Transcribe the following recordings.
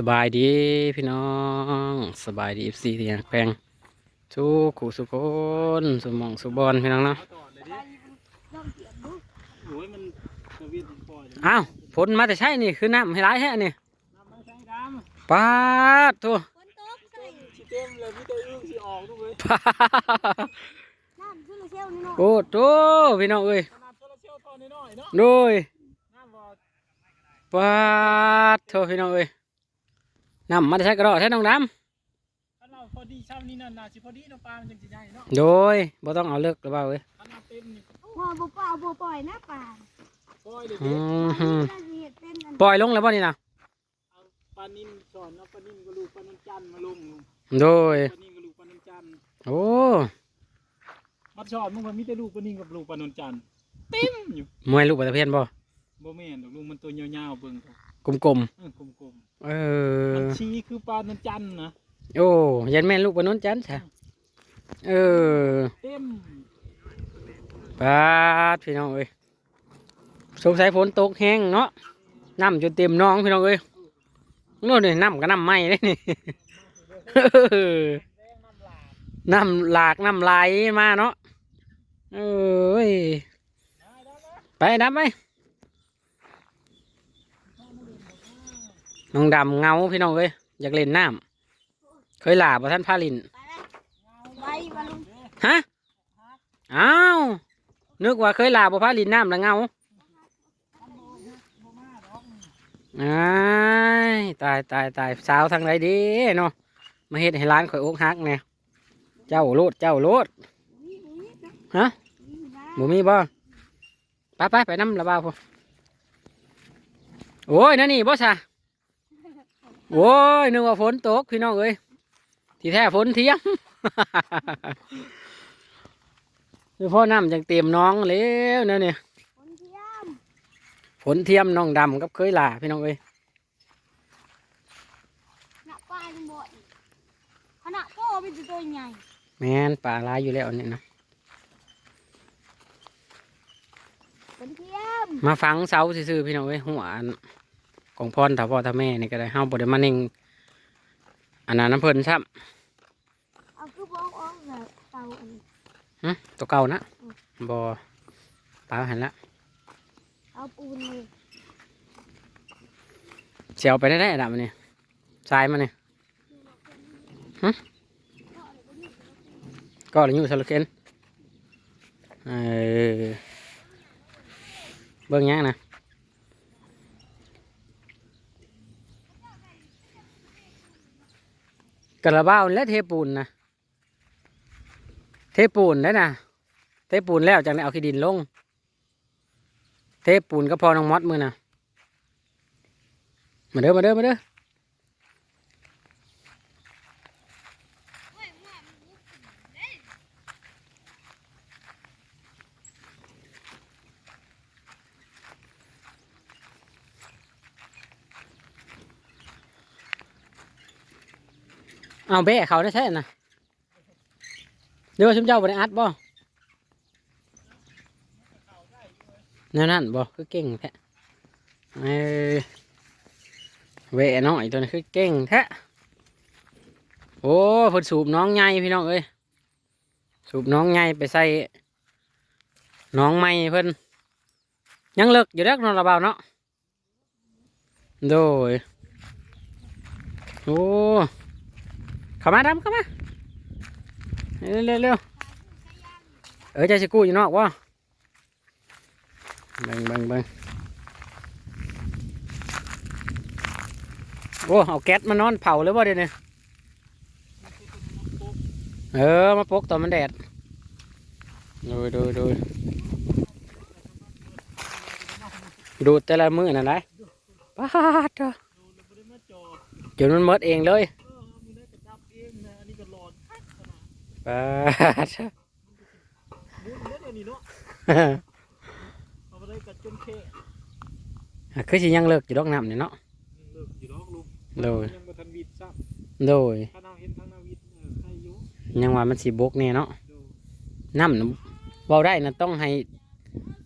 สบายดีพี่น้องสบายดีเอฟซีที่ยังแพงทุกขู่สุคนสมองสุบอลพี่น้องเนาะโอ้ยมันกระวิดปล่อยอ้าวฝนมาแต่ใช่นี่คือน้ำให้ร้ายแท้นี่น้ำมันแสงดำปาดตัวฝนตกใส่ชิเต็มเลยพี่ตัวอึ้งสิออกดูเลยปาดน้ำขึ้นเชี่ยวนี่เนาะโอ้โตพี่น้องเอ้ยขนาดโซลาร์เซลล์ทอน้อยๆเนาะโดยน้ำบอดปาดโทพี่น้องเอ้ย น้ำมาแต่ใช่กระโดดแท้น้องดถ้าเราพอดีเช่านี่นั่นน่ะสิพอดีเนาะปลามันจังสิใหญ่เนาะำโดยบ่ต้องเอาเลิกหรือเปล่าเอ้ยถ้าน้ำเต็มนี่หัวบ่เปล่าบ่ปล่อยนะป่าปล่อยเลยอืเด้มปลาเห็ดเป็นอันปล่อยลงแล้วบ่นี่นะเอาปลานิ่มสอนเนาะปลานิ่มก็ลูกปลานิ่มจันทร์มาลงโดย ปลานิ่มก็ลูกปลานิ่มจันทร์โอ้มัดชอบมึงว่ามีแต่ลูกปลานิ่มกับลูกปลานิ่มจันทร์เต็มอยู่มวยลูกปลาตะเพียนบ่บ่แม่นดอกลูกมันตัวยาวๆเบิ่งเขา กลมเออกลมๆ เอๆมันอชี้คือปลานิ่มจันทร์นะโอ้ยันแม่นลูกปลาโนนจันทร์ใช่เออเต็มปาดพี่น้องเอ้ยสงสัยฝนตกแห้งเนาะน้ำจนเต็มหน้องพี่น้องเอ้ยโน่นนี่น้ำก็น้ำไหม้เลยนี่น้ำหลากน้ำไหลมาเนาะเอ้ยไปดับไป น้องดำเงาพี่น้องเอ้ยอยากเล่นน้ำเคยหลาบ่ท่านพาลินใบมันลงฮะอ้าวนึกว่าเคยลาบ่พาลินน้ำละเงาอ้ายตายตายตายสาวทางไหนดีเนาะมาเฮ็ดให้ร้านข่อยอกหักแน่เจ้าโลดเจ้าโลดนี่นี่นะฮะนี่นะบ่มีบ่ไปไปไปน้ำละบ่าวพุ่นโอ้ยนั่นนี่บ่ซะ โอ้ยนึกว่าฝนตกพี่น้องเอ้ยที่แท้ฝนเทียมคือพ่อน้ำจังเต็มน้องแล้วเนี่ยเนี่ยฝนเทียมฝนเทียมน้องดำกับเคยหลาพี่น้องเอ้ยหน้าปลาจังบ่อีกขนาดพ่อเป็นตัวใหญ่แม่นป่าหลายอยู่แล้วเนี่ยนะฝนเทียมมาฟังเสาซื่อๆพี่น้องเอ้ยหัวอัน ของพ่อถ้าพ่อถ้าแม่นี่ก็ได้เฮาบ่ได้มาเน่งอันนั้นน้ำเพิ่นซ้เอาคือบ้องออกแบบเตาอันนี้ำหึตัวเก่านะบ่ปลาหันละเอาปูนเลยเสียวไปได้ได้ดับมันนี่ทรายมันนี่หึก็เลยอยู่สโลเคนเออเบิ่งยังนะ กระเบ้าและเทปูนนะเทปูนได้นะเทปูนแล้วจากนั้นเอาขี้ดินลง เทปูนก็พอน้องมอดมือนะมาเด้อมาเด้อมาเด้อ เอาเบะเขาได้ใช่นะเดี๋ยวชิมเจ้าบริอัดบ่นั่นนั่นบ่คือเก่งแท้เอ้ยเวะน้อยตัวนี้คือเก่งแท้โอ้เพิ่นสูบน้องใหญ่พี่น้องเอ้ยสูบน้องใหญ่ไปใส่น้องใหม่เพิ่นยังเลิกอยู่เด็กนอนระเบาเนาะโดยโอ้ เข้ามาดำเข้ามา เร็วเร็วเร็วเออใจสิกู้อยู่นอกวะเบิ่งเบิ่งเบิ่งโอ้ เอาแก๊สมานอนเผาเลยบ่เดี๋ยวนี้เออ มาปกตอนมันแดด ดูดูดูดูแต่ละมือนั่นไรป้าดเถอะบ่ได้มาจอดจนมันหมดเองเลย ป้าดเถอะบุญเด้อนี่เนาะเอาไปได้กัดจนแค่คือสิยังเลิกอยู่ดอกน้ำนี่เนาะเลิกอยู่ดอกลูกโดยยังบ่ทันวิดซ้โดยำถ้าเราเห็นทางนาวิดเออใครอยู่ยังว่ามันสีบกเนี่ยเนาะดูน้ำน่ะเบาได้นะต้องให้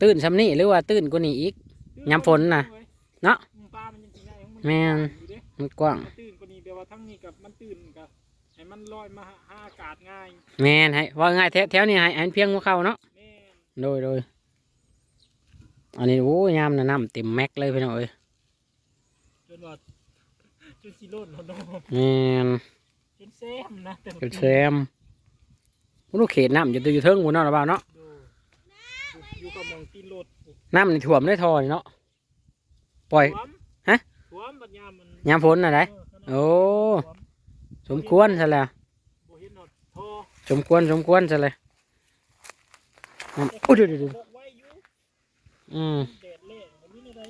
ตื้นซ้ำนี่หรือว่าตื้นกว่านี้อีกยามฝนน่ะเนาะปลามันยังสิใหญ่ของมันแม่นอยู่เด้มันกว้างมันตื่นกว่านี้แปลว่าทั้งนี้กับมันตื่นกับ ให้มันลอยมาหาอากาศง่ายแม่นให้ว่าง่ายแถวแถวนี้ให้ให้เพียงหัวเข่าเนาะแม่นโดยโดยอันนี้โอ้ยยามน่ะน้ำเต็มแม็กเลยพี่น้องเอ้ยจนว่าจนสิโลดโนโนแม่นจนแซมนะแต่ละเป็นปีแซมมันลูกเขตน้ำอยู่ตัวอยู่เทิงบนเนาะหรือเปล่าเนาะดูอยู่กับหมองตีนโลดน้ำนี่ถ่วมได้ทอนี่เนาะปล่อยท่วมฮะท่วมบัดยามมันยามฝนน่ะไดเออขนาดโอ้ท่วม สมควรซะแล้วบ่เห็นหนอดท่อสมควรสมควรซะเลยน้ำโอ้ยเดี๋ยวเดี๋ยวเดี๋ยวบอกไว้อยู่อืมแดดแรงมันมีอะไร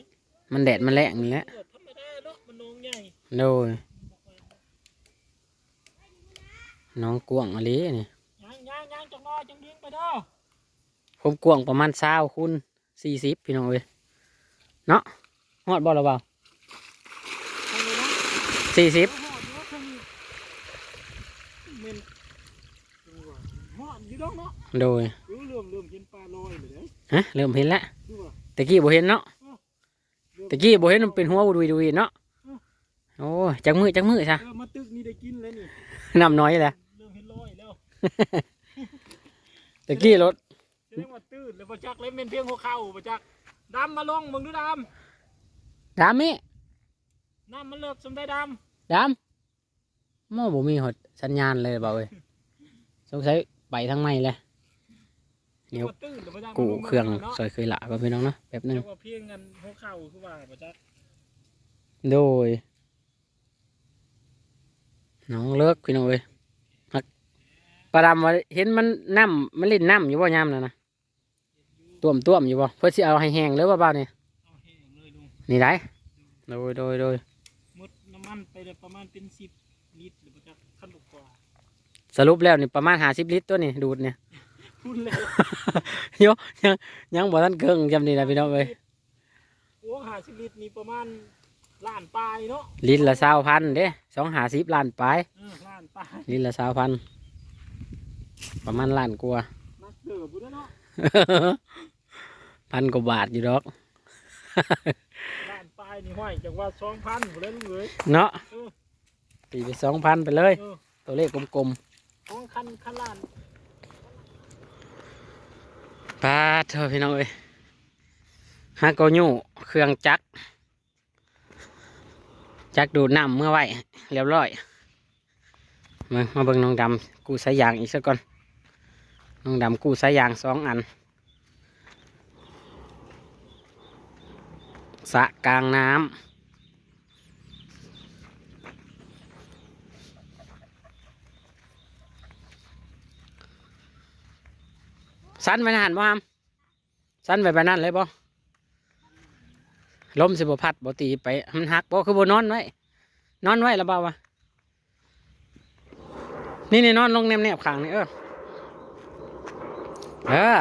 มันแดดมันแรงนี่แหละเออธรรมดาเนาะมันนองใหญ่โดยน้องกวางอะไรนี่ย่างย่างย่างจังน้อยจังเลี้ยงไปเด้อผมกวางประมาณเศร้าคูณสี่สิบพี่น้องเอ้ยเนาะฮอดบ่หรือเปล่าทางเลยนะสี่สิบ หอดอยู่ว่าทางนี้เมนดูว่าหอ ดอยู่ดอกเนาะโดยรู้เริ่มเริ่มเห็นปลาลอยเลยเด้อฮะเริ่มเห็นแล้วดูว่าตะกี้บ่เห็นเนาะเริ่มตะกี้บ่เห็นมันเป็นหัวดุยดุยๆเนาะโอ้ยจักมือจักมือซะเออมาตึกนี่ได้กินเลยนี่น้ำน้อยแหละเริ่มเห็นลอยแล้วตะกี้รถแสดงว่าตื้นแล้วประจักษ์เลยเป็นเพียงหัวเข่าประจักษ์ดำมาลงมึงดูดดามมิำน้ำมันเลิกสมได้ดดามหม้อบ่มีหดสัญญาณเลยเปล่าเอ้ยสงสัย ไปทางไม่เลยำเดี๋ยวว่าตื้นแล้วประจักษ์กูมันลมาเครื่องเนาะซอยเคยละก็พี่น้องเนาะแป๊บหนึงเรียกว่าเพียงกันหัวเข่าคือว่าประจักษ์โดย น้องเลิกพี่น้องเอ้ยฮักปลาดำว่าเห็นมันน้ำมันเล่นน้ำอยู่บ่ยามน่ะนะต้วมต้วมอยู่บ่เพื่อสิเอาให้แห้งเลยว่าบ้านี่เอาแห้งเลยลุงนี่ได้โดยโดยโดยหมดน้ำมันไปเลยประมาณเป็นสิบลิตรหรือประจักษ์ขั้นลูกกว่า สรุปแล้วนี่ประมาณห้าสิบลิตรตัวนี่ดูดเนี่ยพูดแล้วโยยังยังบ่ทันเกิงจำนี่นะพี่น้องเอ้ยโอ้หาสิบลิตรนี่ประมาณล้านปลายเนาะลิตรละสาวพันเด้สองหาสิบล้านปลายเออล้านปลายลิตรละสาวพันประมาณล้านกว่านักเดือบบุญเนาะพันกว่าบาทอยู่ดอกล้านปลายนี่ห้อยจากว่าสองพันเลยลุงเอ้ยเนาะเออตีไปสองพันไปเลยเออตัวเลขกลม ของคันคันล้านปาดเถอะพี่น้องเอ้ยฮากอยู่เครื่องจักรจักรดูดน้ำเมื่อไหวเรียบร้อยมามาเบิ่งน้องดำกูสายยางอีกสักก่อนน้องดำกูสายยางสองอันสะกลางน้ำ สั้นไปนานบ่ฮามสั้นไปไปนั่นเลยบ่ลมสิบ่พัดบ่ตีไปมันหักบ่คือบ่นอนไว้ นอนไว้แล้วเบาวะนี่นี่นอนลงแนบๆขางนี่เออเออ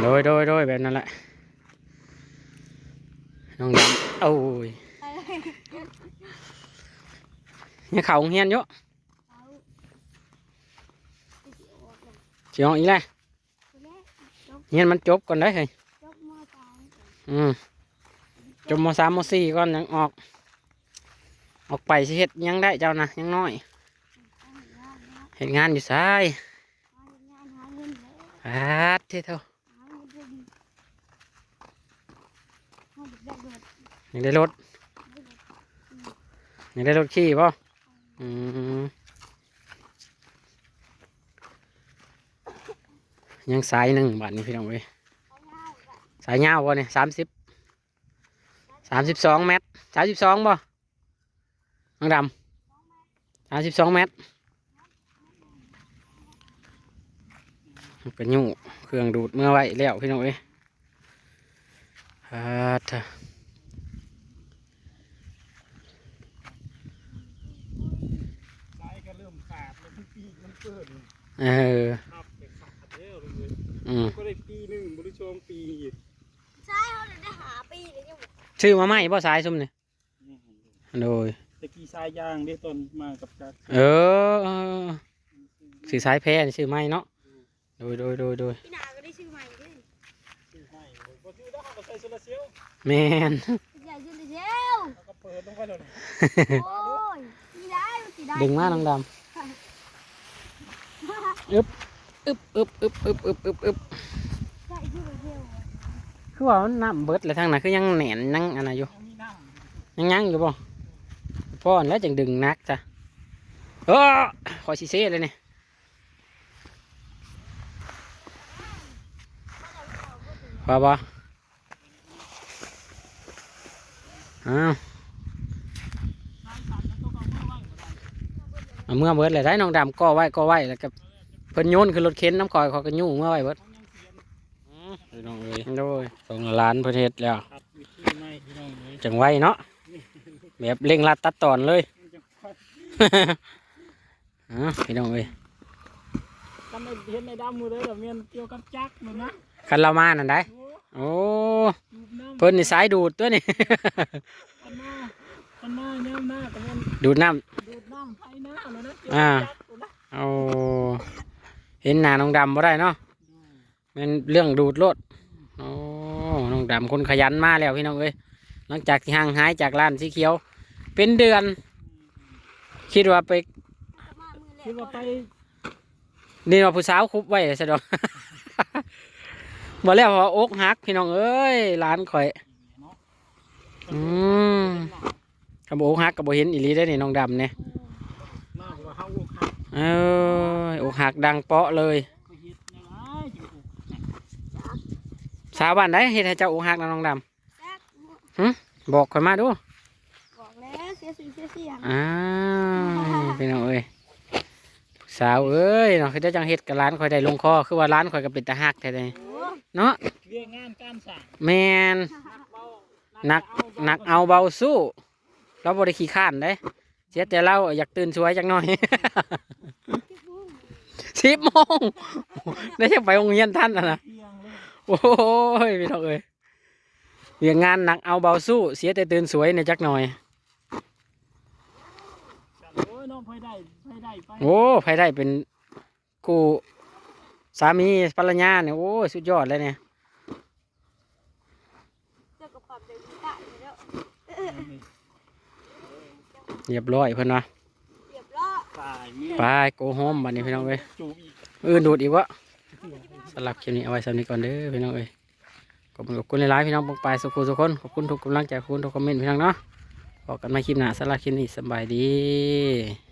โดยโดยโดยแบบนั้นแหละน้องดำโอ้ยเนี่ยเขาโรงเฮียนเยอะ เอาไปสิออกเลย สิเอาอีกแล้วไปแล้วจบเฮียนมันจบก่อนได้เลยจบมสามอืมจบมสามมสี่ก่อนยังออก ออกไปสิเฮ็ดยังได้เจ้านะยังน้อยเอางานงานอยู่ซ้ายหางานหาเงินแล้วอาดเท่าหาเงินได้ดีเอายังได้รถยังได้รถขี่ป่ะอืม ยังสายหนึ่งบาทนี้พี่น้องเว้ยเอางานกันสายยาวบ่เนี่ยสามสิบสามสิบสองเมตรสามสิบสองบ่น้องดำสามสิบสองเมตรเป็นยุ่เครื่องดูดเมื่อไว้แล้วพี่น้องเว้ยอาเถอะสายก็เริ่มขาดแล้วมันปีกมันเปิดเออ อ้ยอืมก็ได้ปีหนึ่งบริชงปีใช่เขาเลยได้หาปีเลยยังบอกชื่อมาใหม่บ่สายซุ่มเนี่ยโดยตะกี้สายยางได้ตอนมากับจักรเออเออสื่อสายแพ้นี่ชื่อไม่เนาะโดยโดยโดยโดยพี่นาก็ได้ชื่อใหม่ด้วยซื้อให้บ่ซื้อได้ก็ใส่โซลาร์เซลล์แมนใหญ่จนเดียวแล้วก็ไปเลยโอ้ยมีได้มันสิได้ดึงมาน้องดำอึบ อึบอึบอึบอึบอึบอึบอึบคือว่ามันน้ำเบิดเลยทางนั้นคือยังแหนนยังอันนั้นอยู่ยังยังอยู่บ่ป้อนแล้วจังดึงนักจ้ะเออขอชิเซ่เลยเนี่พอบ่อ้าวเอาเมื่อเบิดเลยได้น้องดำก่อไว้ก่อไว้แล้วก็ เพิ่นโยนขึ้นรถเข็นน้ำคอยเขาก็ยุ่งเมื่อไว้เบิดอืมพี่น้องเอ้ยโดยสองล้านประเทศแล้วำครับวิธีใหม่พี่น้องเลยจังไว้เนาะแบบเร่งรัดตัดตอนเลยมันจะค่อยอ๋อพี่น้องเอ้ยทำให้เห็นในดำมือเลยเดี๋ยวเมียนเกี่ยวกับจักรเลยนะคันเรามานั่นได้โอ้โอ้ดูดน้ำเพิ่นนี่สายดูดตัวนี่ปันหน้าปันหน้าย่ำหน้าแต่มันดูดน้ดูดน้ำไทยหน้าเลยนะเกี่ยวอ่ากับจักรเลยนะำเอา เห็นหน้าน้องดำบ่ได้เนาะเป็นเรื่องดูดรถโอ้น้องดำคนขยันมาแล้วพี่น้องเอ้ยหลังจากที่ห่างหายจากร้านสีเขียว เป็นเดือน คิดว่าไปมามือแรคิดกว่าไปนี่ว่าผู้สาวคุบไว้ซะดอกบ่แล้วเพออกหักพี่น้องเอ้ยร้านข่อยอืมกระโบอกหักกระโบเห็นอีหลีได้อนี่น้องดำเนี่ย มากกว่าเฮาอกหัก เอ้ยอกหักดังเปาะเลยไปเฮ็ดยังไงจิ๋วสาวบ้านได้เฮ็ดให้เจ้าอกหักนะน้องดแรกำบอกข่อยมาดู บอกแล้วเสียสีเสียเสียงอ้าวพี่น้องเอ้ยสาวเอ้ยเนาะคือเจ้าจังเฮ็ดกับร้านข่อยได้ลงคอคือว่าร้านข่อยก็เป็นตาหักแท้เลยโอ้เนาะเรื่องงานการสั่งแมนเบาหนักหนักเอาเบาสู้เราบ่ได้ขี้ข้านได้ เสียแต่เราอยากตื่นสวยจังหน่อย สิบโมงได้ยังไปโรงเรียนท่านอะนะเพียงเลยโอ้ยพี่น้องเอ้ยเวียงงานหนักเอาเบาสู้ เสียแต่ตื่นสวยในอยจักหน่อยสั่งโอ้ยน้องไปได้ไปได้ไปโอ้ไผได้เป็นกูสามีภรรยาเนี่ยโอ้ยสุดยอดเลยเนี่ย เจ้ากับความเด็กตายแล้วเรียบร้อยเพิ่นว่าเรียบร้อยตายเมื่อไปโกโฮมบัดนี้พี่น้องเอ้ยจูบอีกอื่นดูดอีกวะสำหรับคลิปนี้เอาไว้สำนี้ก่อนเด้อพี่น้องเอ้ยขอบคุณขอบคุณหลายๆพี่น้องปกปลายสุขุสุขคนขอบคุณทุกกำลังใจขอบคุณทุกคอมเมนต์พี่น้องเนาะบอกกันใหมาคลิปหน้าสำหรับคลิปนี้สำบายดี